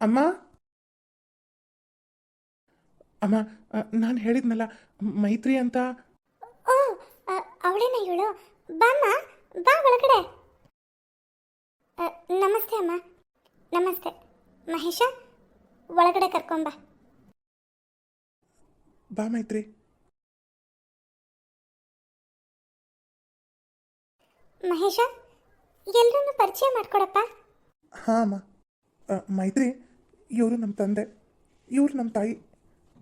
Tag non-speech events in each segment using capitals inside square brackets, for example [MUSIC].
ಅಮ್ಮ? ಅಮ್ಮ ನಾನು ಹೇಳಿದ್ನಲ್ಲ ಮೈತ್ರಿ ಅಂತ? ಓ ಅವಳೇನ ಇವಳು? ಬಾಮ್ಮ ಬಾ ಒಳಗಡೆ. ಅ, ನಮಸ್ತೆ ಅಮ್ಮ. ನಮಸ್ತೆ. ಮಹೇಶ ಒಳಗಡೆ ಕರ್ಕೊಂಬ ಬಾ. ಮೈತ್ರಿ. ಮಹೇಶ ಎಲ್ಲರನ್ನು ಪರಿಚಯ ಮಾಡ್ಕೊಡಪ್ಪ. ಹಾಂ ಅಮ್ಮ. ಮೈತ್ರಿ ಇವರು ನಮ್ಮ ತಂದೆ ಇವರು ನಮ್ಮ ತಾಯಿ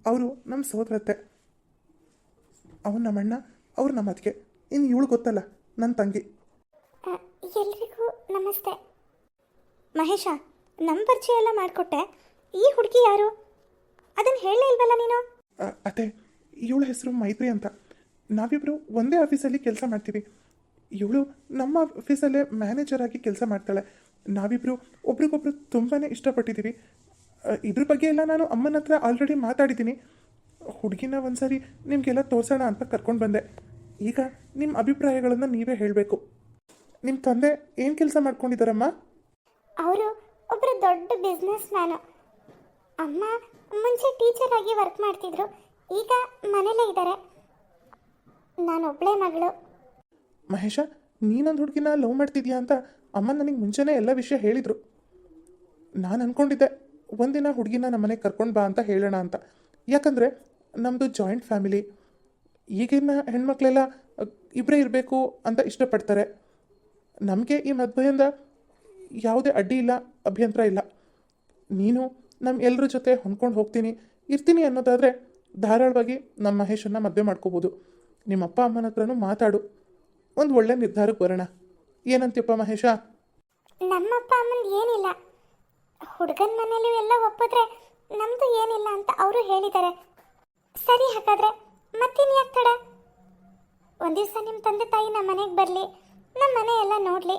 ಅವರು ನಮ್ಮ ಸೋದರತ್ತೆ. ನಮ್ಮ ಅಣ್ಣ ಅವ್ರು ನಮ್ಮ ಅದಕ್ಕೆ ಇನ್ನು ಇವಳು ಗೊತ್ತಲ್ಲ ನನ್ನ ತಂಗಿ. ಎಲ್ರಿಗೂ ನಮಸ್ತೆ. ಮಹೇಶ ನಮ್ಮ ಪರಿಚಯ ಎಲ್ಲ ಮಾಡಿಕೊಟ್ಟೆ. ಈ ಹುಡುಗಿ ಯಾರು? ಅದನ್ನು ಹೇಳಲೇ ಇಲ್ವಲ್ಲ ನೀನು? ಅತೆ ಅತ್ತೆ ಇವಳ ಹೆಸರು ಮೈತ್ರಿ ಅಂತ. ನಾವಿಬ್ಬರು ಒಂದೇ ಆಫೀಸಲ್ಲಿ ಕೆಲಸ ಮಾಡ್ತೀವಿ. ಇವಳು ನಮ್ಮ ಆಫೀಸಲ್ಲೇ ಮ್ಯಾನೇಜರ್ ಆಗಿ ಕೆಲಸ ಮಾಡ್ತಾಳೆ. ನಾವಿಬ್ಬರು ಒಬ್ರಿಗೊಬ್ರು ತುಂಬಾ ಇಷ್ಟಪಟ್ಟಿದ್ದೀವಿ. ಇದ್ರ ಬಗ್ಗೆ ಎಲ್ಲ ನಾನು ಅಮ್ಮನ ಹತ್ರ ಆಲ್ರೆಡಿ ಮಾತಾಡಿದ್ದೀನಿ. ಹುಡುಗಿನ ಒಂದ್ಸರಿ ನಿಮಗೆಲ್ಲ ತೋರಿಸೋಣ ಅಂತ ಕರ್ಕೊಂಡು ಬಂದೆ. ಈಗ ನಿಮ್ಮ ಅಭಿಪ್ರಾಯಗಳನ್ನು ನೀವೇ ಹೇಳಬೇಕು. ನಿಮ್ಮ ತಂದೆ ಏನು ಕೆಲಸ ಮಾಡ್ಕೊಂಡಿದ್ದಾರಮ್ಮ? ಅವರು ಒಬ್ಬರು ದೊಡ್ಡ ಬಿಸ್ನೆಸ್ ಮ್ಯಾನು ಅಮ್ಮ ಮುಂಚೆ ಟೀಚರ್ ಆಗಿ ವರ್ಕ್ ಮಾಡ್ತಿದ್ರು. ಈಗ ಮನೇಲೇ ಇದ್ದಾರೆ. ನಾನೊಬ್ಬಳೇ ಮಗಳು. ಮಹೇಶ ನೀನೊಂದು ಹುಡುಗಿನ ಲವ್ ಮಾಡ್ತಿದ್ಯಾ ಅಂತ ಅಮ್ಮ ನನಗೆ ಮುಂಚೆನೇ ಎಲ್ಲ ವಿಷಯ ಹೇಳಿದರು. ನಾನು ಅಂದ್ಕೊಂಡಿದ್ದೆ ಒಂದಿನ ಹುಡುಗಿನ ನಮ್ಮನೆಗೆ ಕರ್ಕೊಂಡು ಬಾ ಅಂತ ಹೇಳೋಣ ಅಂತ. ಯಾಕಂದರೆ ನಮ್ಮದು ಜಾಯಿಂಟ್ ಫ್ಯಾಮಿಲಿ ಈಗಿನ ಹೆಣ್ಮಕ್ಳೆಲ್ಲ ಇಬ್ಬರೇ ಇರಬೇಕು ಅಂತ ಇಷ್ಟಪಡ್ತಾರೆ. ನಮಗೆ ಈ ಮದುವೆಯಿಂದ ಯಾವುದೇ ಅಡ್ಡಿ ಇಲ್ಲ, ಅಭ್ಯಂತರ ಇಲ್ಲ. ನೀನು ನಮ್ಮ ಎಲ್ಲರ ಜೊತೆ ಹೊಂದ್ಕೊಂಡು ಹೋಗ್ತೀನಿ, ಇರ್ತೀನಿ ಅನ್ನೋದಾದರೆ ಧಾರಾಳವಾಗಿ ನಮ್ಮ ಮಹೇಶನ್ನು ಮದುವೆ ಮಾಡ್ಕೋಬೋದು. ನಿಮ್ಮ ಅಪ್ಪ ಅಮ್ಮನ ಹತ್ರನೂ ಮಾತಾಡು. ಒಂದು ಒಳ್ಳೆ ನಿರ್ಧಾರಕ್ಕೆ ಬರೋಣ. ಏನಂತೀಯಪ್ಪ ಮಹೇಶ? ನಮ್ಮಪ್ಪ ಅಮ್ಮನ ಏನಿಲ್ಲ. ಹುಡುಗನ ಮನೇಲಿ ಎಲ್ಲ ಒಪ್ಪಿದ್ರೆ ನಮ್ದು ಏನಿಲ್ಲ ಅಂತ ಅವರು ಹೇಳಿದ್ದಾರೆ. ಸರಿ ಹಾಗಾದ್ರೆ, ಮತ್ತಿನ್ ಯಾಕೆ ತಡ? ಒಂದ್ ದಿವಸ ನಿಮ್ಮ ತಂದೆ ತಾಯಿ ನಮ್ಮ ಮನೆಗೆ ಬರಲಿ ನಮ್ಮ ಮನೆ ಎಲ್ಲ ನೋಡಲಿ.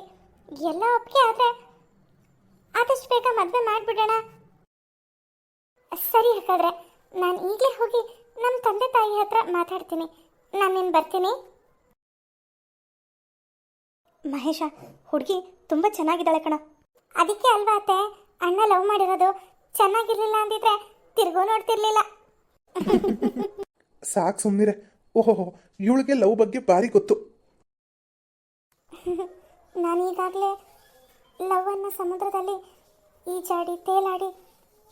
ಎಲ್ಲ ಒಪ್ಪಿಗೆ ಆದರೆ ಆದಷ್ಟು ಬೇಗ ಮದುವೆ ಮಾಡಿಬಿಡೋಣ. ಸರಿ ಹಾಗಾದ್ರೆ, ನಾನು ಈಗಲೇ ಹೋಗಿ ನಮ್ಮ ತಂದೆ ತಾಯಿ ಹತ್ರ ಮಾತಾಡ್ತೀನಿ. ನಾನು ನಿಮ್ಗೆ ಬರ್ತೀನಿ. ಮಹೇಶ, ಹುಡುಗಿ ತುಂಬ ಚೆನ್ನಾಗಿದ್ದಾಳೆ ಕಣ. ಅದಕ್ಕೆ ಅಲ್ವಾ ಅತ್ತೆ? ಅಣ್ಣ ಲವ್ ಮಾಡಿರೋದು ಚೆನ್ನಾಗಿರ್ಲಿಲ್ಲ ಅಂದಿದ್ರೆ ತಿರ್ಗೋ ನೋಡ್ತಿರ್ಲಿಲ್ಲ. [LAUGHS] ಸಾಕು ಸುಮ್ಮನಿರೆ ಓಹೋ ಇವಳಿಗೆ ಲವ್ ಬಗ್ಗೆ ಭಾರಿ ಗೊತ್ತು. [LAUGHS] ನಾನು ಈಗಾಗಲೇ ಲವ್ ಅನ್ನ ಸಮುದ್ರದಲ್ಲಿ ಈಜಾಡಿ ತೇಲಾಡಿ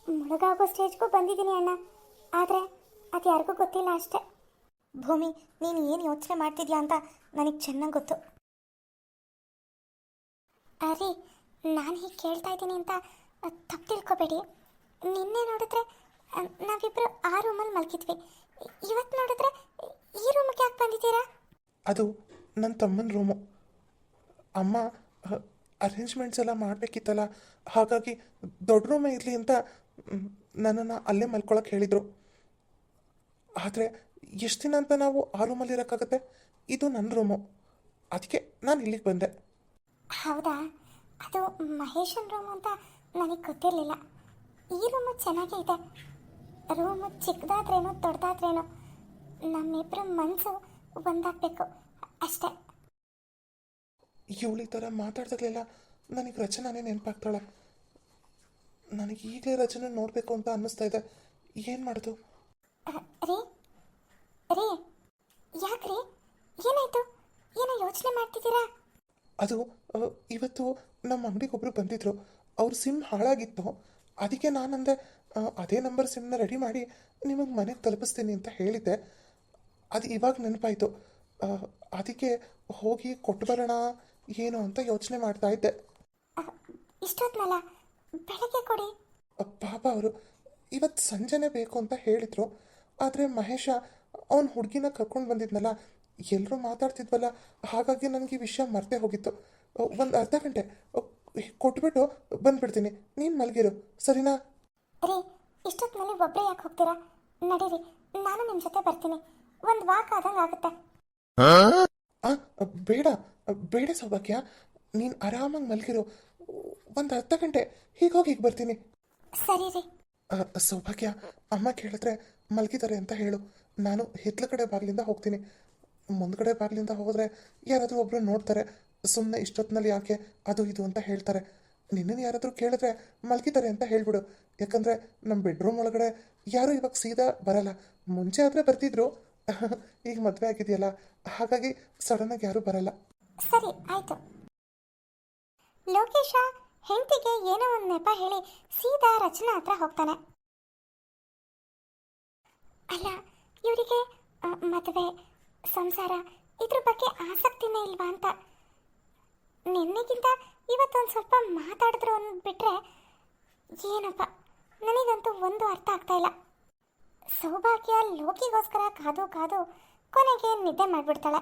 ಮುಳುಗಾಗೋ ಸ್ಟೇಜ್ಗೂ ಬಂದಿದ್ದೀನಿ ಅಣ್ಣ. ಆದರೆ ಅದು ಯಾರಿಗೂ ಗೊತ್ತಿಲ್ಲ ಅಷ್ಟೆ. ಭೂಮಿ ನೀನು ಏನು ಯೋಚನೆ ಮಾಡ್ತಿದ್ಯಾ ಅಂತ ನನಗೆ ಚೆನ್ನಾಗಿ ಗೊತ್ತು. ಅರಿ ನಾನು ಹೀಗೆ ಕೇಳ್ತಾ ಇದ್ದೀನಿ ಅಂತ ತಪ್ಪು ತಿಳ್ಕೊಬೇಡಿ. ನಿನ್ನೆ ನೋಡಿದ್ರೆ ನಾವಿಬ್ಬರು ನಾವಿಬ್ರು ಆ ರೂಮಲ್ಲಿ ಮಲಗಿದ್ವಿ. ಇವತ್ತು ನೋಡಿದ್ರೆ ಈ ರೂಮಿಗೆ ಯಾಕೆ ಬಂದಿದ್ದೀರಾ? ಅದು ನನ್ನ ತಮ್ಮನ ರೂಮು ಅಮ್ಮ ಅರೇಂಜ್ಮೆಂಟ್ಸ್ ಎಲ್ಲ ಮಾಡಬೇಕಿತ್ತಲ್ಲ. ಹಾಗಾಗಿ ದೊಡ್ಡ ರೂಮೇ ಇರಲಿ ಅಂತ ನನ್ನನ್ನು ಅಲ್ಲೇ ಮಲ್ಕೊಳಕ್ಕೆ ಹೇಳಿದರು. ಆದರೆ ಎಷ್ಟು ದಿನ ಅಂತ ನಾವು ಆ ರೂಮಲ್ಲಿ ಇರೋಕ್ಕಾಗತ್ತೆ? ಇದು ನನ್ನ ರೂಮು ಅದಕ್ಕೆ ನಾನು ಇಲ್ಲಿಗೆ ಬಂದೆ. ಹೌದಾ? ಅದು ಮಹೇಶನ್ ರೂಮ್ ಅಂತ ನನಗೆ ಗೊತ್ತಿರಲಿಲ್ಲ. ಈ ರೂಮು ಚೆನ್ನಾಗೇ ಇದೆ. ರೂಮು ಚಿಕ್ಕದಾದ್ರೇನು ದೊಡ್ಡದಾದ್ರೇನು ನಮ್ಮಿಬ್ಬರ ಮನಸ್ಸು ಒಂದಾಗಬೇಕು ಅಷ್ಟೇ. ಇವಳಿ ಥರ ಮಾತಾಡ್ದಾಗಲೆಲ್ಲ ನನಗೆ ರಚನಾನೇ ನೆನಪಾಗ್ತಾಳೆ. ನನಗೆ ಈಗಲೇ ರಚನೆ ನೋಡಬೇಕು ಅಂತ ಅನ್ನಿಸ್ತಾ ಇದೆ. ಏನು ಮಾಡೋದು? ರೀ? ರೀ? ಯಾಕ್ರಿ ಏನಾಯ್ತು? ಏನೋ ಯೋಚನೆ ಮಾಡ್ತಿದ್ದೀರಾ? ಅದು ಆ, ಇವತ್ತು ನಮ್ಮ ಅಂಗಡಿಗೆ ಒಬ್ಬರು ಬಂದಿದ್ರು. ಅವ್ರ ಸಿಮ್ ಹಾಳಾಗಿತ್ತು. ಅದಕ್ಕೆ ನಾನಂದೆ ಅದೇ ನಂಬರ್ ಸಿಮ್ನ ರೆಡಿ ಮಾಡಿ ನಿಮಗೆ ಮನೆಗೆ ತಲುಪಿಸ್ತೀನಿ ಅಂತ ಹೇಳಿದ್ದೆ. ಅದು ಇವಾಗ ನೆನಪಾಯಿತು. ಅದಕ್ಕೆ ಹೋಗಿ ಕೊಟ್ಟು ಬರೋಣ ಏನು ಅಂತ ಯೋಚನೆ ಮಾಡ್ತಾ ಇದ್ದೆ. ಅಹ್, ಇಷ್ಟೊತ್ನಲ್ಲ ಬೆಳಗ್ಗೆ ಕೊಡಿ. ಪಾಪ ಅವರು ಇವತ್ತು ಸಂಜೆನೇ ಬೇಕು ಅಂತ ಹೇಳಿದರು. ಆದರೆ ಮಹೇಶ ಅವನ ಹುಡುಗಿನ ಕರ್ಕೊಂಡು ಬಂದಿದ್ನಲ್ಲ ಎಲ್ಲರೂ ಮಾತಾಡ್ತಿದ್ವಲ್ಲ ಹಾಗಾಗಿ ನನಗೆ ಈ ವಿಷಯ ಮರ್ತೇ ಹೋಗಿತ್ತು. ಒಂದು ಅರ್ಧ ಗಂಟೆ ಕೊಟ್ಬಿಟ್ಟು ಬಂದ್ಬಿಡ್ತೀನಿ. ನೀನು ಮಲಗಿರು. ಸರಿನಾ? ರೀ ಇಷ್ಟೊತ್ತಿನಲ್ಲಿ ಒಬ್ಬರೇ ಯಾಕೆ ಹೋಗ್ತೀರಾ? ನಡೀರಿ ನಾನು ನಿಮ್ಮ ಜೊತೆ ಬರ್ತೀನಿ. ಒಂದು ವಾಕ್ ಆದಂಗೆ ಆಗುತ್ತೆ. ಆ, ಬೇಡ. ಬೇಡ ಸೌಭಾಗ್ಯ. ನೀನು ಆರಾಮಾಗಿ ಮಲಗಿರು. ಒಂದು ಅರ್ಧ ಗಂಟೆ. ಹೀಗೋಗಿ ಹೀಗೆ ಬರ್ತೀನಿ. ಸರಿ ರೀ. ಆ, ಸೌಭಾಗ್ಯ ಅಮ್ಮ ಕೇಳಿದ್ರೆ ಮಲಗಿದ್ದಾರೆ ಅಂತ ಹೇಳು. ನಾನು ಹಿತ್ಲ ಕಡೆ ಬಾಗಿಲಿಂದ ಹೋಗ್ತೀನಿ. ಮುಂದ್ಗಡೆ ಬಾಗಿಲಿಂದ ಹೋದ್ರೆ ಯಾರಾದರೂ ಒಬ್ರು ನೋಡ್ತಾರೆ. ಸುಮ್ಮನೆ ಇಷ್ಟೊತ್ತಿನಲ್ಲಿ ಯಾಕೆ ಅದು ಇದು ಅಂತ ಹೇಳ್ತಾರೆ. ನಿನ್ನನ್ನು ಯಾರಾದರೂ ಕೇಳಿದ್ರೆ ಮಲಗಿದ್ದಾರೆ ಅಂತ ಹೇಳ್ಬಿಡು. ಯಾಕಂದರೆ ನಮ್ಮ ಬೆಡ್ರೂಮ್ ಒಳಗಡೆ ಯಾರೂ ಇವಾಗ ಸೀದಾ ಬರಲ್ಲ. ಮುಂಚೆ ಆದರೆ ಬರ್ತಿದ್ರು. [LAUGHS] ಈಗ ಮದುವೆ ಆಗಿದೆಯಲ್ಲ. ಹಾಗಾಗಿ ಸಡನ್ನಾಗಿ ಯಾರೂ ಬರಲ್ಲ. ಸರಿ, ಆಯ್ತು. ಲೋಕೇಶ, ಹೆಂಡತಿಗೆ ಏನೋ ಒಂದು ನೆಪ ಹೇಳಿ ಸೀದಾ ರಚನಾ ಹತ್ರ ಹೋಗ್ತಾನೆ. ಅಲ್ಲ, ಇವರಿಗೆ ಮದುವೆ, ಸಂಸಾರ ಇದ್ರ ಬಗ್ಗೆ ಆಸಕ್ತಿನೇ ಇಲ್ವಾ ಅಂತ. ನಿನ್ನೆಗಿಂತ ಇವತ್ತೊಂದು ಸ್ವಲ್ಪ ಮಾತಾಡಿದ್ರು ಬಿಟ್ಟರೆ ಏನಪ್ಪ? ನನಗಂತೂ ಒಂದು ಅರ್ಥ ಆಗ್ತಾ ಇಲ್ಲ. ಸೌಭಾಗ್ಯ ಲೋಕಿಗೋಸ್ಕರ ಕಾದು ಕಾದು ಕೊನೆಗೆ ನಿದ್ದೆ ಮಾಡಿಬಿಡ್ತಾಳೆ.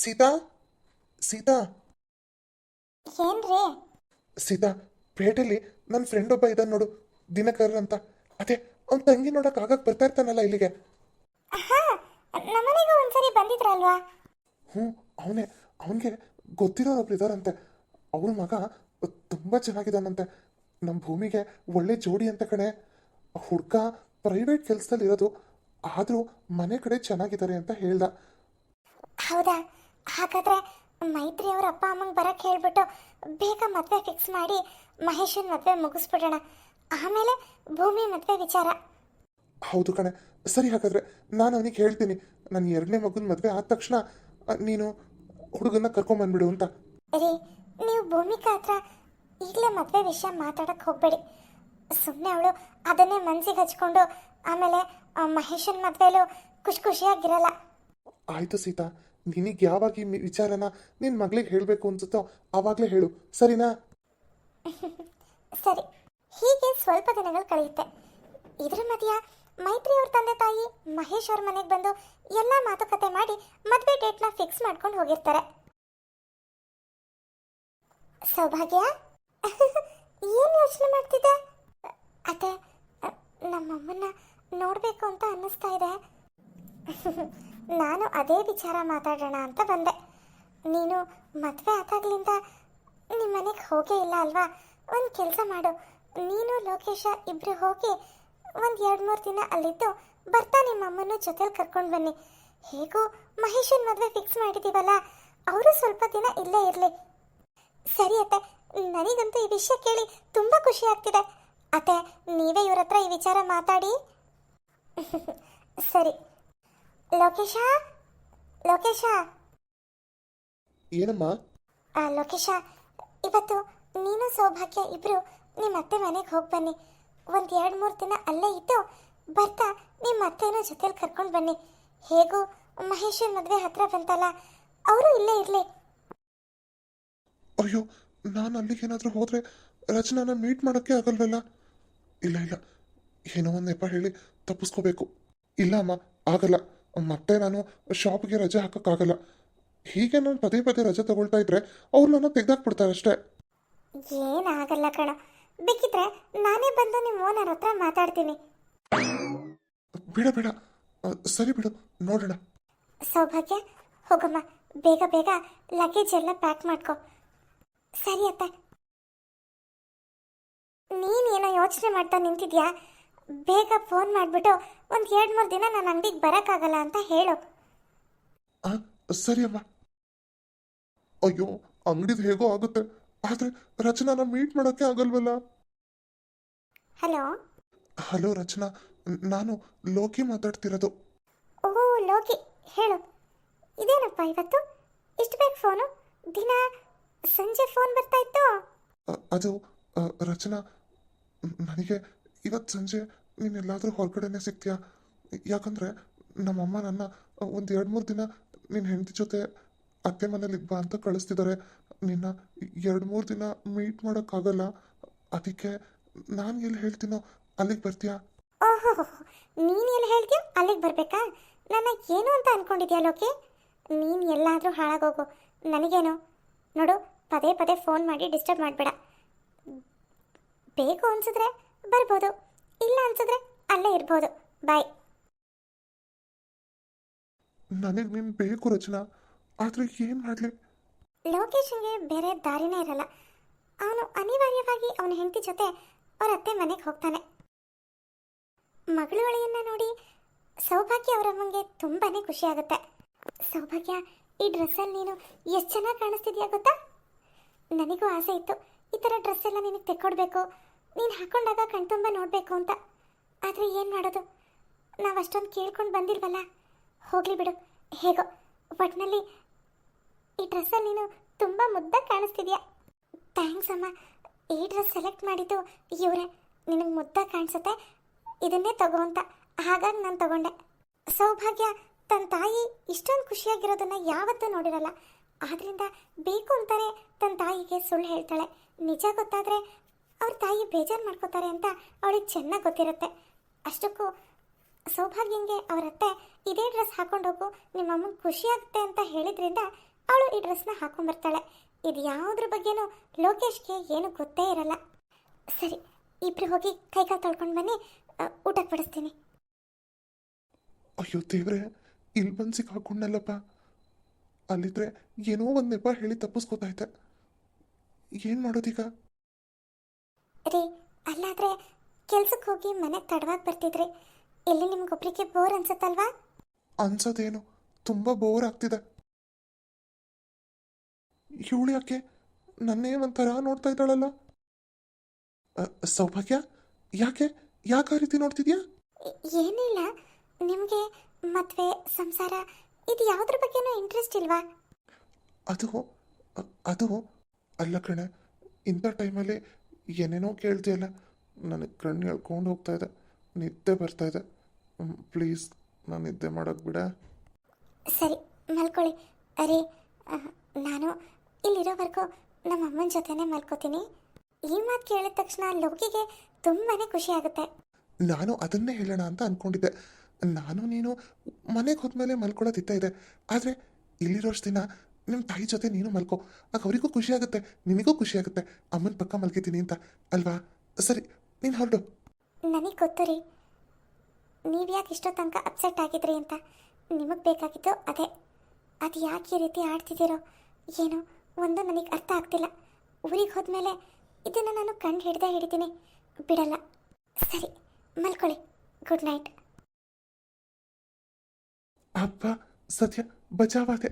ಸೀತಾ? ಸೀತಾ? ಏನ್ರಿ? ಸೀತಾ ಪೇಟೆಲಿ ನನ್ನ ಫ್ರೆಂಡ್ ಒಬ್ಬ ಇದ್ದಾನೆ ನೋಡು ದಿನಕರ್ ಅಂತ. ಅದೇ ಅವ್ನ ತಂಗಿ ನೋಡಕ್ ಆಗಕ್ ಬರ್ತಾ ಇರ್ತಾನಲ್ಲ ಇಲ್ಲಿಗೆ. ನಮ್ಮನೆಗೂ ಒಂದ್ಸರಿ ಬಂದಿದ್ರಲ್ವಾ? ಹ್ಞೂ ಅವನೇ ಅವನಿಗೆ ಗೊತ್ತಿರೋರೊಬ್ರು ಇದ್ದಾರಂತೆ ಅವ್ರ ಮಗ ತುಂಬ ಚೆನ್ನಾಗಿದ್ದಾನಂತೆ. ನಮ್ಮ ಭೂಮಿಗೆ ಒಳ್ಳೆ ಜೋಡಿ ಅಂತ ಕಣೆ. ಹುಡ್ಗ ಪ್ರೈವೇಟ್ ಕೆಲಸದಲ್ಲಿ ಇರೋದು ಆದರೂ ಮನೆ ಕಡೆ ಚೆನ್ನಾಗಿದ್ದಾರೆ ಅಂತ ಹೇಳ್ದ. ಹೌದಾ? ಹಾಗಾದ್ರೆ ಮೈತ್ರಿ ಅವ್ರ ಅಪ್ಪ ಅಮ್ಮಂಗೆ ಬರಕ್ಕೆ ಹೇಳ್ಬಿಟ್ಟು ಬೇಗ ಮದುವೆ ಫಿಕ್ಸ್ ಮಾಡಿ ಮಹೇಶನ್ ಮದುವೆ ಮುಗಿಸ್ಬಿಡೋಣ. ಆಮೇಲೆ ಭೂಮಿ ಮದುವೆ ವಿಚಾರ. ಹೌದು ಕಣೆ. ಸರಿ ಹಾಗಾದ್ರೆ ನಾನು ಅವನಿಗೆ ಹೇಳ್ತೀನಿ. ನನ್ನ ಎರಡನೇ ಮಗನ ಮದುವೆ ಆದ ತಕ್ಷಣ ನೀನು ಹುಡುಗನ ಕರ್ಕೊಂಬಂದ್ಬಿಡು ಅಂತ. ರೀ ನೀವು ಭೂಮಿಕಾ ಹತ್ರ ಈಗಲೇ ಮದುವೆ ವಿಷಯ ಮಾತಾಡಕ್ಕೆ ಹೋಗಬೇಡಿ. ಸುಮ್ಮನೆ ಅವಳು ಅದನ್ನೇ ಮನಸ್ಸಿಗೆ ಹಚ್ಕೊಂಡು ಆಮೇಲೆ ಮಹೇಶನ್ ಮದುವೆಲು ಖುಷಿ ಖುಷಿಯಾಗಿರಲ್ಲ. ಆಯ್ತು ಸೀತಾ ನಿನಗೆ ಯಾವಾಗ ಈ ವಿಚಾರನ ನಿನ್ನ ಮಗಳಿಗೆ ಹೇಳಬೇಕು ಅನ್ಸುತ್ತೋ ಆವಾಗಲೇ ಹೇಳು ಸರಿನಾ? [LAUGHS] ಸರಿ ಹೀಗೆ ಸ್ವಲ್ಪ ದಿನಗಳು ಕಳೆಯುತ್ತೆ. ಇದ್ರ ಮಧ್ಯ ಮೈತ್ರಿ ಅವ್ರ ತಂದೆ ತಾಯಿ ಮಹೇಶ್ ಅವ್ರ ಮನೆಗೆ ಬಂದು ಎಲ್ಲ ಮಾತುಕತೆ ಮಾಡಿ ಮದುವೆ ಡೇಟ್ನ ಫಿಕ್ಸ್ ಮಾಡ್ಕೊಂಡು ಹೋಗಿರ್ತಾರೆ. ಸೌಭಾಗ್ಯ? ಏನು ಯೋಚನೆ ಮಾಡ್ತಿದ್ದೆ? ಅತ್ತೆ ನಮ್ಮಮ್ಮನ್ನ ನೋಡಬೇಕು ಅಂತ ಅನ್ನಿಸ್ತಾ ಇದೆ. ನಾನು ಅದೇ ವಿಚಾರ ಮಾತಾಡೋಣ ಅಂತ ಬಂದೆ. ನೀನು ಮದುವೆ ಆದಾಗ್ಲಿಂದ ನಿಮ್ಮ ಮನೆಗೆ ಹೋಗೇ ಇಲ್ಲ ಅಲ್ವಾ? ಒಂದು ಕೆಲಸ ಮಾಡು. ನೀನು ಲೋಕೇಶ ಇಬ್ಬರು ಹೋಗಿ ಒಂದು ಎರಡು ಮೂರು ದಿನ ಅಲ್ಲಿದ್ದು ಬರ್ತಾ ನಿಮ್ಮ ಅಮ್ಮನ ಜೊತೆಲಿ ಕರ್ಕೊಂಡು ಬನ್ನಿ. ಹೇಗೂ ಮಹೇಶನ್ ಮದುವೆ ಫಿಕ್ಸ್ ಮಾಡಿದ್ದೀವಲ್ಲ ಅವರು ಸ್ವಲ್ಪ ದಿನ ಇಲ್ಲೇ ಇರಲಿ. ಸರಿ ಅತ್ತೆ ನನಗಂತೂ ಈ ವಿಷಯ ಕೇಳಿ ತುಂಬ ಖುಷಿ ಆಗ್ತಿದೆ. ಅತ್ತೆ ನೀವೇ ಇವ್ರ ಹತ್ರ ಈ ವಿಚಾರ ಮಾತಾಡಿ. ಸರಿ. ಲೋಕೇಶ? ಲೋಕೇಶ? ಏನಮ್ಮ? ಆ, ಲೋಕೇಶ ಇವತ್ತು ನೀನು ಸೌಭಾಗ್ಯ ಇಬ್ರು ನಿಮ್ಮ ಅತ್ತೆ ಮನೆಗೆ ಹೋಗಿ ಬನ್ನಿ. ಒಂದು ಎರಡು ಮೂರು ದಿನ ಅಲ್ಲೇ ಇದ್ದು ಬರ್ತಾ ನಿಮ್ಮ ಅತ್ತೆನ ಜೊತೆಲಿ ಕರ್ಕೊಂಡು ಬನ್ನಿ. ಹೇಗೂ ಮಹೇಶನ್ ಮದುವೆ ಹತ್ರ ಬಂತಲ್ಲ ಅವರು ಇಲ್ಲೇ ಇರಲಿ. ಅಯ್ಯೋ ನಾನು ಅಲ್ಲಿಗೆ ಏನಾದರೂ ಹೋದರೆ ರಚನಾನ ಮೀಟ್ ಮಾಡೋಕ್ಕೆ ಆಗಲ್ವಲ್ಲ? ಇಲ್ಲ ಇಲ್ಲ. ಏನೋ ಒಂದು ನೆಪ ಹೇಳಿ ತಪ್ಪಿಸ್ಕೋಬೇಕು. ಇಲ್ಲ ಅಮ್ಮ ಆಗಲ್ಲ. ಮತ್ತೆ ನಾನು ಶಾಪ್ಗೆ ರಜೆ ಹಾಕೋಕ್ಕಾಗಲ್ಲ. ಹೀಗೆ ನಾನು ಪದೇ ಪದೇ ರಜೆ ತಗೊಳ್ತಾ ಇದ್ರೆ ಅವ್ರು ನನ್ನ ತೆಗ್ದಾಕ್ಬಿಡ್ತಾರೆ ಅಷ್ಟೇ ಏನಾಗಲ್ಲ ಕಣ. ಬೇಕಿದ್ರೆ ನಾನೇ ಬಂದು ನಿಮ್ಮ ಓನರ್ ಹತ್ರ ಮಾತಾಡ್ತೀನಿ. ಬೇಡ ಬೇಡ. ಸರಿ ಬಿಡು ನೋಡೋಣ. ಸೌಭಾಗ್ಯ ಹೋಗಮ್ಮ. ಬೇಗ ಬೇಗ ಲಗೇಜ್ ಎಲ್ಲ ಪ್ಯಾಕ್ ಮಾಡ್ಕೊ. ಸರಿ ಅತ್ತ. ನೀನೇನೋ ಯೋಚನೆ ಮಾಡ್ತಾ ನಿಂತಿದ್ಯಾ? ಬೇಗ ಫೋನ್ ಮಾಡಿಬಿಟ್ಟು ಒಂದು ಎರಡು ಮೂರು ದಿನ ನಾನು ಅಂಗಡಿಗೆ ಬರೋಕ್ಕಾಗಲ್ಲ ಅಂತ ಹೇಳು. ಆ, ಸರಿ ಅಮ್ಮ. ಅಯ್ಯೋ ಅಂಗಡಿದು ಹೇಗೋ ಆಗುತ್ತೆ. ಆದರೆ ರಚನಾನ ಮೀಟ್ ಮಾಡೋಕ್ಕೆ ಆಗಲ್ವಲ್ಲ? ಹಲೋ? ಹಲೋ ರಚನಾ ನಾನು ಲೋಕಿ ಮಾತಾಡ್ತಿರೋದು. ಓ ಲೋಕಿ ಹೇಳು. ಇದೇನಪ್ಪ ಇವತ್ತು? ಇಷ್ಟು ಬೇಗ ಫೋನು? ದಿನ ಸಂಜೆ ಫೋನ್ ಬರ್ತಾ ಇತ್ತು? ಅ, ಅದು ಅ, ರಚನಾ ನನಗೆ ಇವತ್ತು ಸಂಜೆ ನೀನು ಎಲ್ಲಾದರೂ ಹೊರಗಡೆನೆ ಸಿಗ್ತೀಯಾ ಯಾಕಂದರೆ ನಮ್ಮಮ್ಮ ನನ್ನ ಒಂದು ಎರಡು ಮೂರು ದಿನ ನಿನ್ನ ಹೆಂಡತಿ ಜೊತೆ ಅತ್ತೆ ಮನೇಲಿ ಬಾ ಅಂತ ಕಳಿಸ್ತಿದ್ದಾರೆ ನಿನ್ನ ಎರಡು ಮೂರು ದಿನ ಮೀಟ್ ಮಾಡೋಕ್ಕಾಗಲ್ಲ. ಅದಕ್ಕೆ ನಾನು ಎಲ್ಲಿ ಹೇಳ್ತೀನೋ ಅಲ್ಲಿಗೆ ಬರ್ತೀಯಾ? ಓಹೋ ನೀನು ಎಲ್ಲಿ ಹೇಳ್ತೀಯ ಅಲ್ಲಿಗೆ ಬರಬೇಕಾ? ನನ್ನ ಏನು ಅಂತ ಅನ್ಕೊಂಡಿದ್ಯಾ ಲೋಕಿ? ನೀನು ಎಲ್ಲಾದರೂ ಹಾಳಾಗೋಗು. ನನಗೇನು? ನೋಡು ಪದೇ ಪದೇ ಫೋನ್ ಮಾಡಿ ಡಿಸ್ಟರ್ಬ್ ಮಾಡಬೇಡ. ಬೇಕು ಅನ್ಸಿದ್ರೆ ಬರ್ಬೋದು. ಇಲ್ಲ ಅನ್ಸಿದ್ರೆ ಅಲ್ಲೇ ಇರ್ಬೋದು. ಬಾಯ್. ನನಗೆ ನೀನು ಬೇಕು ರಚನಾ. ಆದರೆ ಏನು ಮಾಡಲಿ? ಲೋಕೇಶನ್ಗೆ ಬೇರೆ ದಾರಿನೇ ಇರಲ್ಲ. ಅವನು ಅನಿವಾರ್ಯವಾಗಿ ಅವನ ಹೆಂಡತಿ ಜೊತೆ ಅವ್ರ ಅತ್ತೆ ಮನೆಗೆ ಹೋಗ್ತಾನೆ. ಮಗಳು ಒಳೆಯನ್ನ ನೋಡಿ ಸೌಭಾಗ್ಯ ಅವರಮ್ಮಂಗೆ ತುಂಬಾನೇ ಖುಷಿ ಆಗುತ್ತೆ. ಸೌಭಾಗ್ಯ, ಈ ಡ್ರೆಸ್ಸಲ್ಲಿ ನೀನು ಎಷ್ಟು ಚೆನ್ನಾಗಿ ಕಾಣಿಸ್ತಿದ್ಯಾ ಗೊತ್ತಾ? ನನಗೂ ಆಸೆ ಇತ್ತು, ಈ ಥರ ಡ್ರೆಸ್ ಎಲ್ಲ ನಿನಗೆ ತೆಕ್ಕೊಡ್ಬೇಕು. ನೀನು ಹಾಕೊಂಡಾಗ ಕಣ್ತುಂಬ ನೋಡಬೇಕು ಅಂತ. ಆದರೆ ಏನು ಮಾಡೋದು? ನಾವು ಅಷ್ಟೊಂದು ಕೇಳ್ಕೊಂಡು ಬಂದಿಲ್ವಲ್ಲ? ಹೋಗಲಿ ಬಿಡು, ಹೇಗೋ. ಒಟ್ಟಿನಲ್ಲಿ ಈ ಡ್ರೆಸ್ಸಲ್ಲಿ ನೀನು ತುಂಬ ಮುದ್ದಾಗಿ ಕಾಣಿಸ್ತಿದ್ಯಾ? ಥ್ಯಾಂಕ್ಸ್ ಅಮ್ಮ. ಈ ಡ್ರೆಸ್ ಸೆಲೆಕ್ಟ್ ಮಾಡಿದ್ದು ಇವರೇ. ನಿನಗೆ ಮುದ್ದ ಕಾಣಿಸುತ್ತೆ? ಇದನ್ನೇ ತಗೋ ಅಂತ. ಹಾಗಾಗಿ ನಾನು ತಗೊಂಡೆ. ಸೌಭಾಗ್ಯ ತನ್ನ ತಾಯಿ ಇಷ್ಟೊಂದು ಖುಷಿಯಾಗಿರೋದನ್ನ ಯಾವತ್ತೂ ನೋಡಿರಲ್ಲ. ಆದ್ದರಿಂದ ಬೇಕು ಅಂತಾರೆ ತನ್ನ ತಾಯಿಗೆ ಸುಳ್ಳು ಹೇಳ್ತಾಳೆ. ನಿಜ ಗೊತ್ತಾದ್ರೆ ಅವ್ರ ತಾಯಿ ಬೇಜಾರು ಮಾಡ್ಕೋತಾರೆ ಅಂತ ಅವಳಿಗೆ ಚೆನ್ನಾಗಿ ಗೊತ್ತಿರುತ್ತೆ. ಅಷ್ಟಕ್ಕೂ ಸೌಭಾಗ್ಯಂಗೆ ಅವರತ್ತೆ ಇದೇ ಡ್ರೆಸ್ ಹಾಕೊಂಡೋಗು ನಿಮ್ಮ ಅಮ್ಮನ ಖುಷಿಯಾಗುತ್ತೆ ಅಂತ ಹೇಳಿದ್ರಿಂದ ಅವಳು ಈ ಡ್ರೆಸ್ನ ಹಾಕೊಂಡ್ಬರ್ತಾಳೆ ಇದು ಯಾವುದ್ರ ಬಗ್ಗೆನೂ ಲೋಕೇಶ್ಗೆ ಏನು ಗೊತ್ತೇ ಇರಲ್ಲ. ಸರಿ ಇಬ್ರು ಹೋಗಿ ಕೈಕಾಲು ತೊಳ್ಕೊಂಡು ಬನ್ನಿ ಊಟಕ್ಕೆ ಬಡಿಸ್ತೀನಿ. ಅಯ್ಯೋ ದೇವ್ರೆ ಇಲ್ಲಿ ಬಂದು ಸಿಕ್ಕಾಕೊಂಡಲ್ಲಪ್ಪ ಅಲ್ಲಿದ್ರೆ ಏನೋ ಒಂದು ನೆಪ ಹೇಳಿ ತಪ್ಪಿಸ್ಕೊತಾಯ್ತೆ ಏನು ಮಾಡೋದೀಗ? ರೀ ಅಲ್ಲಾದ್ರೆ ಕೆಲ್ಸಕ್ಕೆ ಹೋಗಿ ಮನೆ ತಡವಾಗಿ ಬರ್ತಿದ್ರಿ. ಇಲ್ಲಿ ನಿಮ್ಗೊಬ್ರಿಗೆ ಬೋರ್ ಅನ್ಸತ್ತಲ್ವಾ? ಅನ್ಸೋದೇನು ತುಂಬ ಬೋರ್ ಆಗ್ತಿದೆ. ಇವಳು ಯಾಕೆ ನನ್ನೇ ಒಂಥರ ನೋಡ್ತಾ ಇದ್ದಾಳಲ್ಲ? ಸೌಭಾಗ್ಯ ಯಾಕೆ ಯಾಕೆ ಆ ರೀತಿ ನೋಡ್ತಿದ್ಯಾ? ಏನಿಲ್ಲ ನಿಮಗೆ ಮದುವೆ ಸಂಸಾರ ಇದು ಯಾವುದ್ರ ಬಗ್ಗೆನೂ ಇಂಟ್ರೆಸ್ಟ್ ಇಲ್ವಾ? ಅದು ಅದು ಅಲ್ಲ ಕಣೆ ಇಂಥ ಟೈಮಲ್ಲಿ ಏನೇನೋ ಕೇಳ್ತೀಯಲ್ಲ ನನಗೆ ಕಣ್ಣು ಎಳ್ಕೊಂಡು ಹೋಗ್ತಾ ಇದೆ ನಿದ್ದೆ ಬರ್ತಾ ಇದೆ. ಪ್ಲೀಸ್ ನಾನು ನಿದ್ದೆ ಮಾಡೋಕ್ಕೆ ಬಿಡ. ಸರಿ ಮಲ್ಕೊಳ್ಳಿ. ಅರೆ ನಾನು ಇಲ್ಲಿರೋವರೆಗೂ ನಮ್ಮ ಅಮ್ಮನ ಜೊತೆನೇ ಮಲ್ಕೋತೀನಿ. ಈ ಮಾತು ಕೇಳಿದ ತಕ್ಷಣ ಲೋಕಿಗೆ ತುಂಬಾನೇ ಖುಷಿ ಆಗುತ್ತೆ. ನಾನು ಅದನ್ನೇ ಹೇಳೋಣ ಅಂತ ಅಂದ್ಕೊಂಡಿದ್ದೆ ನಾನು ನೀನು ಮನೆಗೆ ಹೋದ್ಮೇಲೆ ಮಲ್ಕೊಳ್ಳೋದಿತ್ತ ಇದೆ. ಆದರೆ ಇಲ್ಲಿರೋಷ್ಟು ದಿನ ನಿಮ್ಮ ತಾಯಿ ಜೊತೆ ನೀನು ಮಲ್ಕೋ. ಆಗ ಅವರಿಗೂ ಖುಷಿ ಆಗುತ್ತೆ ನಿನಗೂ ಖುಷಿ ಆಗುತ್ತೆ. ಅಮ್ಮನ ಪಕ್ಕ ಮಲ್ಕಿದ್ದೀನಿ ಅಂತ ಅಲ್ವಾ? ಸರಿ ನೀನು ಹೊರಡು. ನನಗೆ ಗೊತ್ತು ರೀ. ನೀವು ಯಾಕೆ ಇಷ್ಟೋ ತನಕ ಅಪ್ಸೆಟ್ ಆಗಿದ್ರಿ ಅಂತ? ನಿಮಗೆ ಬೇಕಾಗಿದ್ದು ಅದೇ. ಅದು ಯಾಕೆ ಈ ರೀತಿ ಆಡ್ತಿದ್ದೀರೋ? ಏನೋ? ಒಂದು ನನಗೆ ಅರ್ಥ ಆಗ್ತಿಲ್ಲ. ಊರಿಗೆ ಹೋದ್ಮೇಲೆ ಇದನ್ನು ನಾನು ಕಂಡು ಹಿಡ್ದೇ ಹಿಡಿತೀನಿ. ಬಿಡಲ್ಲ. ಸರಿ ಮಲ್ಕೊಳ್ಳಿ. ಗುಡ್ ನೈಟ್ ಅಪ್ಪ ಸತ್ಯ ಬಚಾವಾದೆ.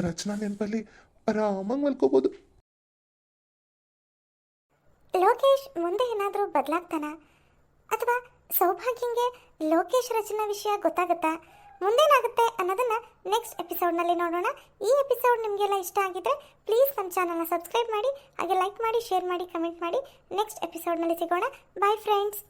ರಚನಾ ನೆನಪಲ್ಲಿ ಆರಾಮಾಗಿ ಮಲ್ಕೋಬೋದು. ಲೋಕೇಶ್ ಮುಂದೆ ಏನಾದರೂ ಬದಲಾಗ್ತಾನ? ಅಥವಾ ಸೌಭಾಗ್ಯಂಗೆ ಲೋಕೇಶ್ ರಚನಾ ವಿಷಯ ಗೊತ್ತಾಗುತ್ತಾ? ಮುಂದೇನಾಗುತ್ತೆ ಅನ್ನೋದನ್ನ ನೆಕ್ಸ್ಟ್ ಎಪಿಸೋಡ್ನಲ್ಲಿ ನೋಡೋಣ. ಈ ಎಪಿಸೋಡ್ ನಿಮಗೆಲ್ಲ ಇಷ್ಟ ಆಗಿದ್ರೆ ಪ್ಲೀಸ್ ನಮ್ಮ ಚಾನಲ್ನ ಸಬ್ಸ್ಕ್ರೈಬ್ ಮಾಡಿ, ಹಾಗೆ ಲೈಕ್ ಮಾಡಿ ಶೇರ್ ಮಾಡಿ ಕಮೆಂಟ್ ಮಾಡಿ. ನೆಕ್ಸ್ಟ್ ಎಪಿಸೋಡ್ನಲ್ಲಿ ಸಿಗೋಣ. Bye friends